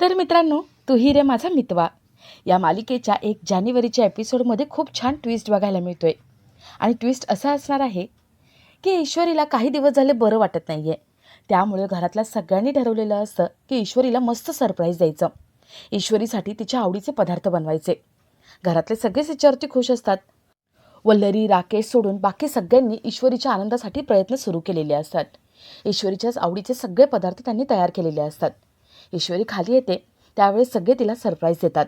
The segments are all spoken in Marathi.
तर मित्रांनो तुही रे माझा मितवा. या मालिकेच्या एक जानेवारीच्या एपिसोडमध्ये खूप छान ट्विस्ट बघायला मिळतोय. आणि ट्विस्ट असा असणार आहे की ईश्वरीला काही दिवस झाले बरं वाटत नाही आहे त्यामुळे घरातल्या सगळ्यांनी ठरवलेलं असतं की ईश्वरीला मस्त सरप्राईज द्यायचं. ईश्वरीसाठी तिच्या आवडीचे पदार्थ बनवायचे. घरातले सगळेच तिच्यावरती खुश असतात. वल्लरी राकेश सोडून बाकी सगळ्यांनी ईश्वरीच्या आनंदासाठी प्रयत्न सुरू केलेले असतात. ईश्वरीच्याच आवडीचे सगळे पदार्थ त्यांनी तयार केलेले असतात. ईश्वरी खाली येते त्यावेळेस सगळे तिला सरप्राईज देतात.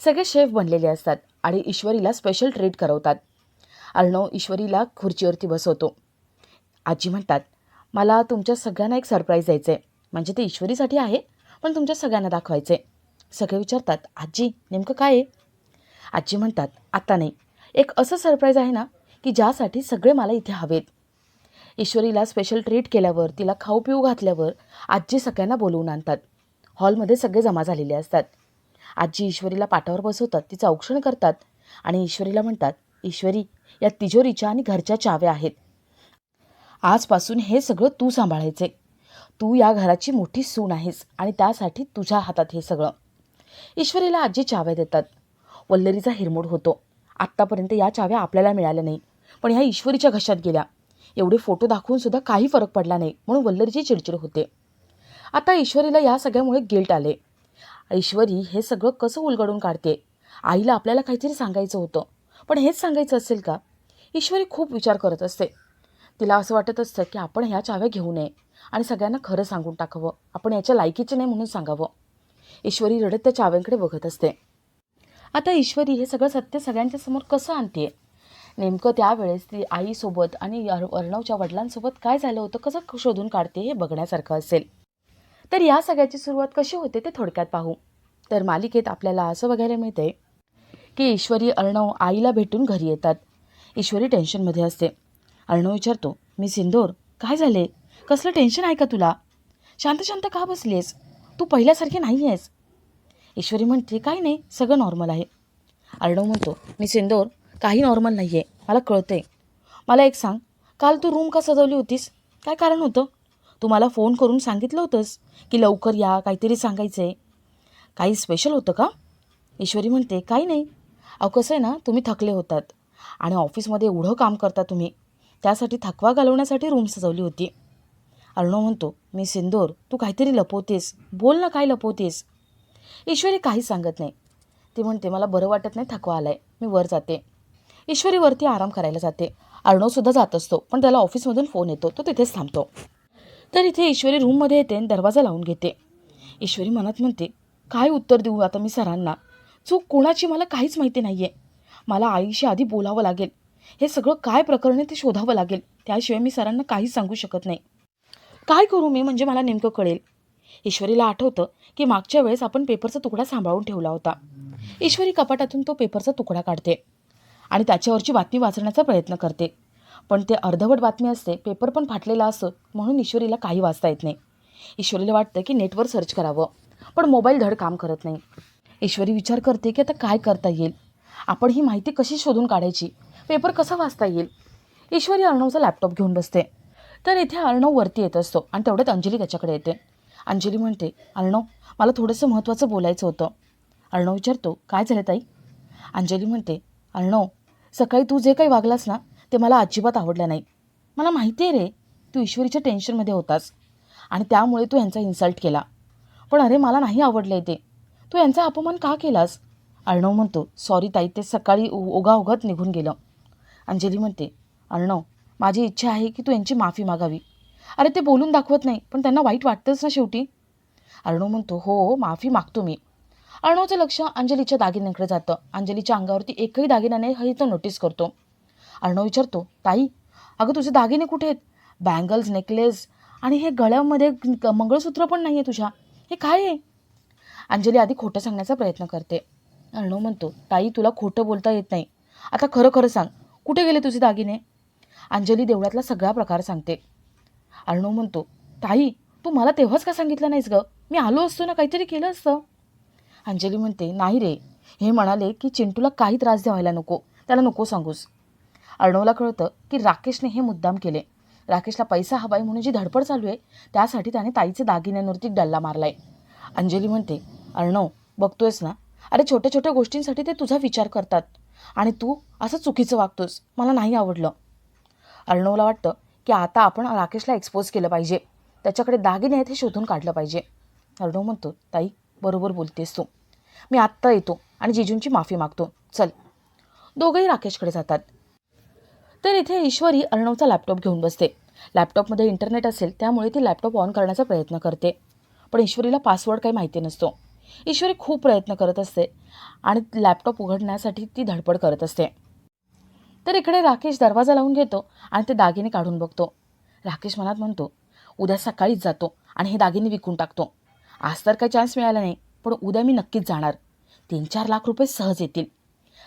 सगळे शेफ बनलेले असतात आणि ईश्वरीला स्पेशल ट्रीट करवतात. अर्णव ईश्वरीला खुर्चीवरती बसवतो. आजी म्हणतात मला तुमच्या सगळ्यांना एक सरप्राईज द्यायचं आहे म्हणजे ते ईश्वरीसाठी आहे पण तुमच्या सगळ्यांना दाखवायचे सगळे विचारतात आजी नेमकं काय आहे? आजी म्हणतात आता नाही. एक असं सरप्राईज आहे ना की ज्यासाठी सगळे मला इथे हवेत. ईश्वरीला स्पेशल ट्रीट केल्यावर तिला खाऊ पिऊ घातल्यावर आजी सगळ्यांना बोलवून आणतात. हॉलमध्ये सगळे जमा झालेले असतात. आजी ईश्वरीला पाटावर बसवतात तिचं औक्षण करतात आणि ईश्वरीला म्हणतात ईश्वरी या तिजोरीच्या आणि घरच्या चाव्या आहेत. आजपासून हे सगळं तू सांभाळायचे. तू या घराची मोठी सून आहेस आणि त्यासाठी तुझ्या हातात हे सगळं. ईश्वरीला आजी चाव्या देतात. वल्लरीचा हिरमोड होतो. आत्तापर्यंत या चाव्या आपल्याला मिळाल्या नाही पण ह्या ईश्वरीच्या घशात गेल्या. एवढे फोटो दाखवून सुद्धा काही फरक पडला नाही म्हणून वल्लरीची चिडचिड होते. आता ईश्वरीला या सगळ्यामुळे गिल्ट आले. ईश्वरी हे सगळं कसं उलगडून काढते? आईला आपल्याला काहीतरी सांगायचं होतं. पण हेच सांगायचं असेल का? ईश्वरी खूप विचार करत असते. तिला असं वाटत असतं की आपण ह्या चाव्या घेऊ नये आणि सगळ्यांना खरं सांगून टाकावं. आपण याच्या लायकीचे नाही म्हणून सांगावं. ईश्वरी रडत त्या चाव्यांकडे बघत असते. आता ईश्वरी हे सगळं सत्य सगळ्यांच्या समोर कसं आणते नेमकं त्यावेळेस ती आईसोबत आणि अर- अर्णवच्या वडिलांसोबत काय झालं होतं कसं शोधून काढते हे बघण्यासारखं असेल. तर या सगळ्याची सुरुवात कशी होते ते थोडक्यात पाहू. तर मालिकेत आपल्याला असं बघायला मिळते की ईश्वरी अर्णव आईला भेटून घरी येतात. ईश्वरी टेन्शनमध्ये असते. अर्णव विचारतो मी सिंदूर काय झाले? कसलं टेन्शन आहे का तुला? शांत शांत का बसलीस तू पहिल्यासारखी नाही आहेस ईश्वरी म्हणते काय नाही सगळं नॉर्मल आहे. अर्णव म्हणतो मी सिंदूर काही नॉर्मल नाही आहे मला कळतंय. मला एक सांग काल तू रूम का सजवली होतीस? काय कारण होतं? तू मला फोन करून सांगितलं होतंस की लवकर या काहीतरी सांगायचं आहे काही स्पेशल होतं का? ईश्वरी म्हणते काही नाही. अहो कसं आहे ना तुम्ही थकले होतात आणि ऑफिसमध्ये एवढं काम करता तुम्ही. त्यासाठी थकवा घालवण्यासाठी रूम सजवली होती. अर्णव म्हणतो मी सिंदूर तू काहीतरी लपवतेस. बोल ना काय लपवतेस? ईश्वरी काहीच सांगत नाही. ती म्हणते मला बरं वाटत नाही थकवा आलाय. मी वर जाते. ईश्वरी वरती आराम करायला जाते. अर्णवसुद्धा जात असतो पण त्याला ऑफिसमधून फोन येतो. तो तिथेच थांबतो. तर इथे ईश्वरी रूममध्ये येते आणि दरवाजा लावून घेते. ईश्वरी मनात म्हणते काय उत्तर देऊ आता मी सरांना? चूक कोणाची मला काहीच माहिती नाही आहे मला आईशी आधी बोलावं लागेल. हे सगळं काय प्रकरण आहे ते शोधावं लागेल. त्याशिवाय मी सरांना काहीच सांगू शकत नाही. काय करू मी म्हणजे मला नेमकं कळेल. ईश्वरीला आठवतं की मागच्या वेळेस आपण पेपरचा तुकडा सांभाळून ठेवला होता. ईश्वरी कपाटातून तो पेपरचा तुकडा काढते आणि त्याच्यावरची बातमी वाचण्याचा प्रयत्न करते. पण ते अर्धवट बातमी असते पेपर पण फाटलेला असतो म्हणून ईश्वरीला काही वाचता येत नाही. ईश्वरीला वाटतं की नेटवर सर्च करावं पण मोबाईल धड काम करत नाही. ईश्वरी विचार करते की आता काय करता येईल? आपण ही माहिती कशी शोधून काढायची? पेपर कसा वाचता येईल? ईश्वरी अर्णवचा लॅपटॉप घेऊन बसते. तर इथे अर्णव वरती येत असतो आणि तेवढ्यात अंजली त्याच्याकडे येते. अंजली म्हणते अर्णव मला थोडंसं महत्त्वाचं बोलायचं होतं. अर्णव विचारतो काय झालं ताई? अंजली म्हणते अर्णव सकाळी तू जे काही वागलास ना ते मला अजिबात आवडलं नाही. मला माहिती आहे रे तू ईश्वरीच्या टेन्शनमध्ये होतास. आणि त्यामुळे तू यांचा इन्सल्ट केला. पण अरे मला नाही आवडलं ते. तू यांचा अपमान का केलास? अर्णव म्हणतो सॉरी ताई ते सकाळी उ- ओघाओघात निघून गेलं. अंजली म्हणते अर्णव माझी इच्छा आहे की तू यांची माफी मागावी. अरे ते बोलून दाखवत नाही पण त्यांना वाईट वाटतंच ना शेवटी. अर्णव म्हणतो हो, हो माफी मागतो मी. अर्णवचं लक्ष अंजलीच्या दागिन्यांकडे जातं. अंजलीच्या अंगावरती एकही दागिन्याने हे तो नोटीस करतो. अर्णव विचारतो ताई अगं तुझे दागिने कुठे आहेत? बँगल्स नेकलेस आणि हे गळ्यामध्ये मंगळसूत्र पण नाही आहे तुझ्या. हे काय आहे? अंजली आधी खोटं सांगण्याचा प्रयत्न करते. अर्णव म्हणतो ताई तुला खोटं बोलता येत नाही. आता खरं खरं सांग. कुठे गेले तुझे दागिने? अंजली देवळातला सगळा प्रकार सांगते. अर्णव म्हणतो ताई तू मला तेव्हाच का सांगितलं नाहीस गं? मी आलो असतो ना काहीतरी केलं असतं. अंजली म्हणते नाही रे. हे म्हणाले की चिंटूला काही त्रास द्यावायला नको. त्याला नको सांगूस. अर्णवला कळतं की राकेशने हे मुद्दाम केले. राकेशला पैसा हवाय म्हणून जी धडपड चालू आहे त्यासाठी त्याने ताईचे दागिन्यांवरती डल्ला मारलाय. अंजली म्हणते अर्णव बघतोयस ना? अरे छोट्या छोट्या गोष्टींसाठी ते तुझा विचार करतात. आणि तू असं चुकीचं वागतोस. मला नाही आवडलं. अर्णवला वाटतं की आता आपण राकेशला एक्सपोज केलं पाहिजे. त्याच्याकडे दागिने आहेत हे शोधून काढलं पाहिजे. अर्णव म्हणतो ताई बरोबर बोलतेस तू. मी आत्ता येतो आणि जिजूंची माफी मागतो. चल. दोघंही राकेशकडे जातात. तर इथे ईश्वरी अर्णवचा लॅपटॉप घेऊन बसते. लॅपटॉपमध्ये इंटरनेट असेल त्यामुळे ती लॅपटॉप ऑन करण्याचा प्रयत्न करते. पण ईश्वरीला पासवर्ड काही माहिती नसतो. ईश्वरी खूप प्रयत्न करत असते आणि लॅपटॉप उघडण्यासाठी ती धडपड करत असते. तर इकडे राकेश दरवाजा लावून घेतो आणि ते दागिने काढून बघतो. राकेश मनात म्हणतो उद्या सकाळीच जातो आणि हे दागिने विकून टाकतो. आज तर काही चान्स मिळाला नाही पण उद्या मी नक्कीच जाणार. तीन चार लाख रुपये सहज येतील.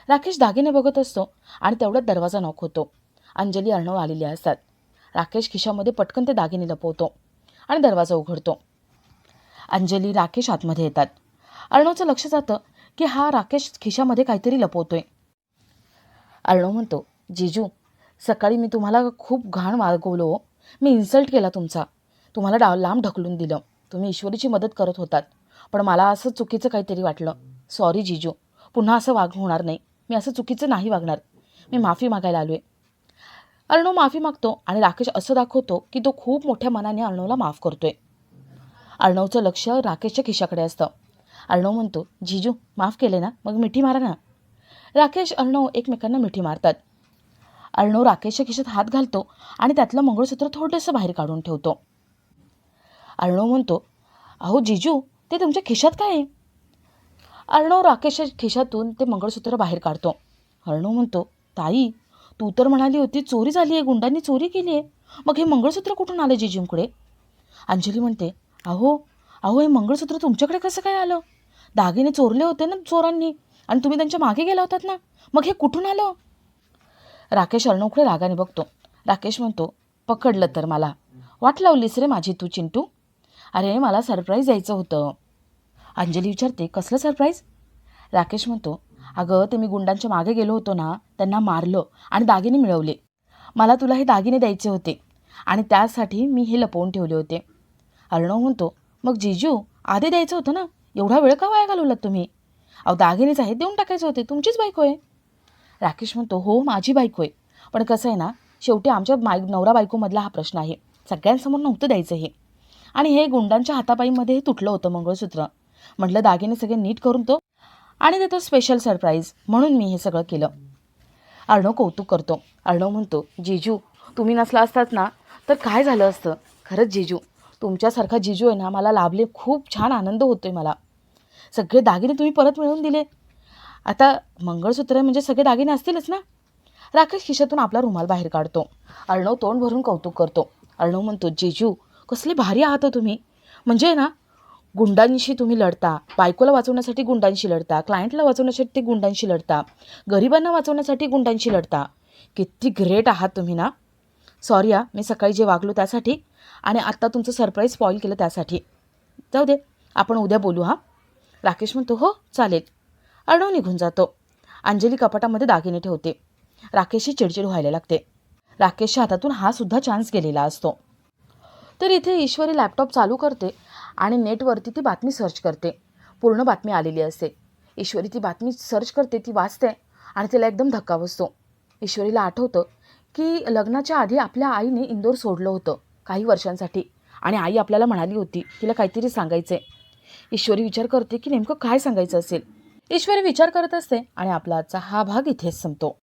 राकेश दागिने बघत असतो आणि तेवढ्यात दरवाजा नॉक होतो. अंजली अर्णव आलेली असतात राकेश खिशामध्ये पटकन ते दागिने लपवतो आणि दरवाजा उघडतो. अंजली राकेश आतमध्ये येतात. अर्णवचं लक्ष जातं की हा राकेश खिशामध्ये काहीतरी लपवतोय. अर्णव म्हणतो जिजू सकाळी मी तुम्हाला खूप घाण वागवलो हो. मी इन्सल्ट केला तुमचा. तुम्हाला डा लांब ढकलून दिलं. तुम्ही ईश्वरीची मदत करत होतात. पण मला असं चुकीचं काहीतरी वाटलं. सॉरी जिजू. पुन्हा असं वाग होणार नाही. मी असं चुकीचं नाही वागणार. मी माफी मागायला आलो आहे अर्णव माफी मागतो आणि राकेश असं दाखवतो की तो खूप मोठ्या मनाने अर्णवला माफ करतोय. अर्णवचं लक्ष राकेशच्या खिशाकडे असतं. अर्णव म्हणतो जिजू माफ केले ना? मग मिठी मारा ना. राकेश अर्णव एकमेकांना मिठी मारतात. अर्णव राकेशच्या खिशात हात घालतो आणि त्यातलं मंगळसूत्र थोडंसं बाहेर काढून ठेवतो. अर्णव म्हणतो अहो जिजू ते तुमच्या खिशात काय आहे? अर्णव राकेशच्या खिशातून ते मंगळसूत्र बाहेर काढतो. अर्णव म्हणतो ताई तू तर म्हणाली होती चोरी झाली आहे गुंडांनी चोरी केली आहे. मग हे मंगळसूत्र कुठून आलं जिजूंकडे? अंजली म्हणते अहो अहो हे मंगळसूत्र तुमच्याकडे कसं काय आलं? दागिने चोरले होते ना चोरांनी आणि तुम्ही त्यांच्या मागे गेला होतात ना? मग हे कुठून आलं? राकेश अर्णवकडे रागाने बघतो. राकेश म्हणतो पकडलं तर मला. वाट लावलीस रे माझी तू चिंटू. अरे मला सरप्राईज द्यायचं होतं. अंजली विचारते कसलं सरप्राईज? राकेश म्हणतो अगं ते मी गुंडांच्या मागे गेलो होतो ना त्यांना मारलं आणि दागिने मिळवले. मला तुला हे दागिने द्यायचे होते आणि त्यासाठी मी हे लपवून ठेवले होते. अर्णव म्हणतो मग जिजू आधी द्यायचं होतं ना? एवढा वेळ का वाया घालवलात तुम्ही? अहो दागिनेच आहेत देऊन टाकायचे होते. तुमचीच बायको आहे. राकेश म्हणतो हो माझी बायको आहे. पण कसं आहे ना शेवटी आमच्या बाय नवरा बायकोमधला हा प्रश्न आहे. सगळ्यांसमोर नव्हतं द्यायचं हे. आणि हे गुंडांच्या हातापाईमध्ये हे तुटलं होतं मंगळसूत्र. म्हटलं दागिने सगळे नीट करून तो आणि देतो स्पेशल सरप्राईज म्हणून मी हे सगळं केलं. अर्णव कौतुक करतो. अर्णव म्हणतो जिजू तुम्ही नसला असतात ना तर काय झालं असतं? खरंच जिजू तुमच्यासारखा जिजू आहे ना मला लाभले खूप छान आनंद होतोय मला. सगळे दागिने तुम्ही परत मिळवून दिले. आता मंगळसूत्र म्हणजे सगळे दागिने असतीलच ना? राकेश खिशातून आपला रुमाल बाहेर काढतो. अर्णव तोंड भरून कौतुक करतो. अर्णव म्हणतो जेजू कसले भारी आहात हो तुम्ही. म्हणजे ना गुंडांशी तुम्ही लढता बायकोला वाचवण्यासाठी गुंडांशी लढता क्लायंटला वाचवण्यासाठी गुंडांशी लढता गरिबांना वाचवण्यासाठी गुंडांशी लढता. किती ग्रेट आहात तुम्ही ना? सॉरी या मी सकाळी जे वागलो त्यासाठी आणि आत्ता तुमचं सरप्राईज स्पॉईल केलं त्यासाठी. जाऊ दे आपण उद्या बोलू हां. राकेश म्हणतो हो चालेल. अर्णव निघून जातो. अंजली कपाटामध्ये दागिने ठेवते. राकेशची चिडचिड व्हायला लागते. राकेशच्या हातातून हा सुद्धा चान्स गेलेला असतो. तर इथे ईश्वरी लॅपटॉप चालू करते. आणि नेटवरती ती बातमी सर्च करते. पूर्ण बातमी आलेली असते. ईश्वरी ती बातमी सर्च करते ती वाचते आणि तिला एकदम धक्का बसतो. ईश्वरीला आठवतं की लग्नाच्या आधी आपल्या आईने इंदोर सोडलं होतं काही वर्षांसाठी आणि आई आपल्याला म्हणाली होती तिला काहीतरी सांगायचं आहे ईश्वरी विचार करते की नेमकं काय सांगायचं असेल. ईश्वरी विचार करत असते आणि आपला आजचा हा भाग इथेच संपतो.